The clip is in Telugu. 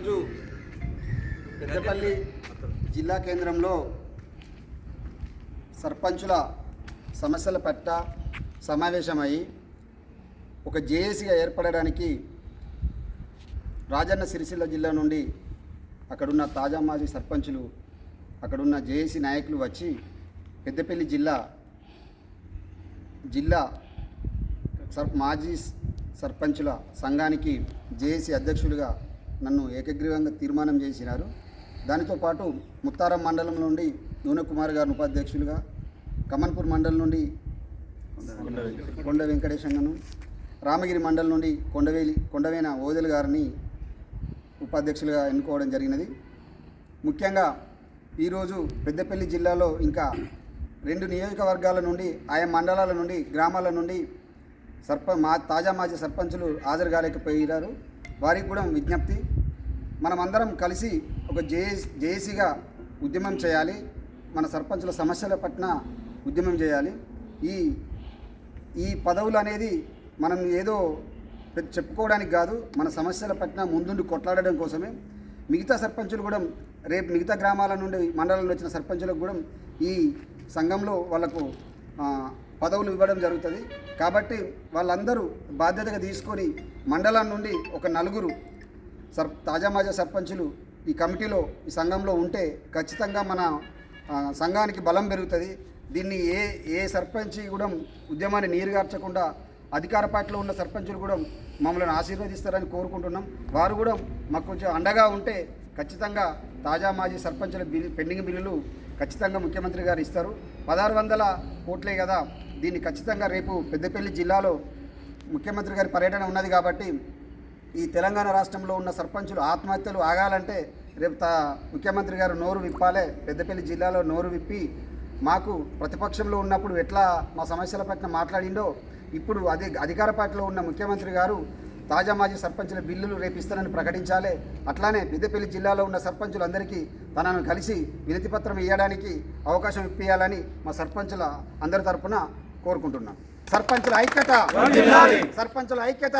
ఈరోజు పెద్దపల్లి జిల్లా కేంద్రంలో సర్పంచుల సమస్యల పట్ల సమావేశమై ఒక జేఏసీగా ఏర్పడడానికి రాజన్న సిరిసిల్ల జిల్లా నుండి అక్కడున్న తాజా మాజీ సర్పంచులు అక్కడున్న జేఏసీ నాయకులు వచ్చి పెద్దపల్లి జిల్లా జిల్లా సర్ మాజీ సర్పంచుల సంఘానికి జేఏసీ అధ్యక్షులుగా నన్ను ఏకగ్రీవంగా తీర్మానం చేసినారు. దానితో పాటు ముత్తారం మండలం నుండి నూనె కుమార్ గారిని ఉపాధ్యక్షులుగా కమన్పూర్ మండలం నుండి కొండ వెంకటేశంగను రామగిరి మండలం నుండి కొండవేలి కొండవేన ఓదెలు గారిని ఉపాధ్యక్షులుగా ఎన్నుకోవడం జరిగినది. ముఖ్యంగా ఈరోజు పెద్దపల్లి జిల్లాలో ఇంకా రెండు నియోజకవర్గాల నుండి ఆయా మండలాల నుండి గ్రామాల నుండి సర్ప మా తాజా మాజీ సర్పంచులు హాజరు కాలేకపోయారు వారికి కూడా విజ్ఞప్తి. మనమందరం కలిసి ఒక జేఏ జేఏసీగా ఉద్యమం చేయాలి. మన సర్పంచుల సమస్యల పట్ల ఉద్యమం చేయాలి. ఈ ఈ పదవులు అనేది మనం ఏదో చెప్పుకోవడానికి కాదు మన సమస్యల పట్ల ముందుండి కొట్లాడడం కోసమే. మిగతా సర్పంచులు కూడా రేపు మిగతా గ్రామాల నుండి మండలంలో వచ్చిన సర్పంచులకు కూడా ఈ సంఘంలో వాళ్ళకు పదవులు ఇవ్వడం జరుగుతుంది. కాబట్టి వాళ్ళందరూ బాధ్యతగా తీసుకొని మండలం నుండి ఒక నలుగురు సర్ తాజా మాజా సర్పంచులు ఈ కమిటీలో ఈ సంఘంలో ఉంటే ఖచ్చితంగా మన సంఘానికి బలం పెరుగుతుంది. దీన్ని ఏ ఏ సర్పంచ్ కూడా ఉద్యమాన్ని నీరుగార్చకుండా అధికార పార్టీలో ఉన్న సర్పంచులు కూడా మమ్మల్ని ఆశీర్వదిస్తారని కోరుకుంటున్నాం. వారు కూడా మాకు కొంచెం అండగా ఉంటే ఖచ్చితంగా తాజా మాజీ సర్పంచుల బిల్లు పెండింగ్ బిల్లులు ఖచ్చితంగా ముఖ్యమంత్రి గారు ఇస్తారు. పదహారు వందల కోట్లే కదా దీన్ని ఖచ్చితంగా రేపు పెద్దపల్లి జిల్లాలో ముఖ్యమంత్రి గారి పర్యటన ఉన్నది కాబట్టి ఈ తెలంగాణ రాష్ట్రంలో ఉన్న సర్పంచులు ఆత్మహత్యలు ఆగాలంటే రేపు తా ముఖ్యమంత్రి గారు నోరు విప్పాలే. పెద్దపల్లి జిల్లాలో నోరు విప్పి మాకు ప్రతిపక్షంలో ఉన్నప్పుడు ఎట్లా మా సమస్యల పట్ల మాట్లాడిండో ఇప్పుడు అదే అధికార పార్టీలో ఉన్న ముఖ్యమంత్రి గారు తాజా మాజీ సర్పంచుల బిల్లులు రేపిస్తానని ప్రకటించాలి. అట్లానే పెద్దపల్లి జిల్లాలో ఉన్న సర్పంచులందరికీ తనను కలిసి వినతిపత్రం ఇవ్వడానికి అవకాశం ఇప్పించాలని మా సర్పంచుల అందరి తరపున కోరుకుంటున్నాం సర్పంచుల ఐక్యత. సర్పంచుల ఐక్యత.